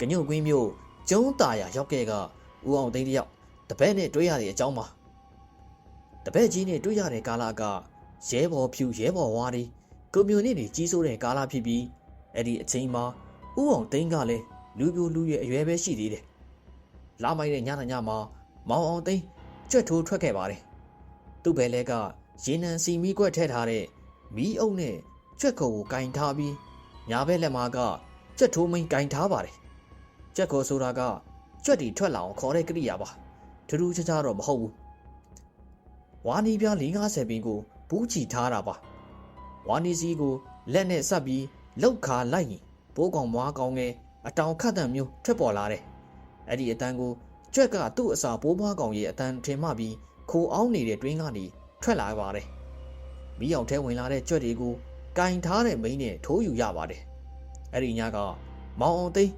ကညုတ်ကွင်းမျိုးကျုံးตาရရောက်ခဲ့ကဦးအောင်သိန်းတယောက်တပည့်နဲ့တွေ့ရတဲ့အကြောင်းပါတပည့်ကြီးနဲ့တွေ့ရတဲ့ကာလကရဲဘော်ဖြူရဲဘော်ဝါးဒီကွန်မြူနတီကြီးစိုးတဲ့ကာလဖြစ်ပြီးအဲ့ဒီအချိန်မှာဦးအောင်သိန်းကလည်းလူပြိုလူရဲ့အရွယ်ပဲရှိသေးတယ်လာမိုက်တဲ့ညနာညမှာမောင်အောင်သိန်းကြွက်ထိုးထွက်ခဲ့ပါတယ်သူ့ဘဲလဲကရေနံစီမီကွက်ထဲထားတဲ့မီးအုပ်နဲ့ကြွက်ခုံကိုကင်ထားပြီးညာဘက်လက်မှာကကြွက်ထိုးမိန်ကင်ထားပါတယ် ကြက်ကိုဆိုတာကကြွက်တီထွက်လာအောင်ခေါ်တဲ့ကရိယာပါထူးထူးခြားခြားတော့မဟုတ်ဘူးဝါနီပြား450ပင်ကိုဘူးချီထားတာပါဝါနီစီကိုလက်နဲ့ဆက်ပြီးလောက်ခါလိုက်ရင်ဘိုးကောင်မွားကောင်ငယ်အတောင်ခတ်တံမျိုးထွက်ပေါ်လာတယ်အဲ့ဒီအတန်းကိုကြွက်ကသူ့အစာဘိုးမွားကောင်ရဲ့အတန်းထင်မှပြီးခိုးအောင်နေတဲ့တွင်းကနေထွက်လာပါတယ်မီးအောင်ထဲဝင်လာတဲ့ကြွက်တွေကိုကင်ထားတဲ့မိန်းနဲ့ထိုးယူရပါတယ်အဲ့ဒီညကမောင်အောင်သိန်း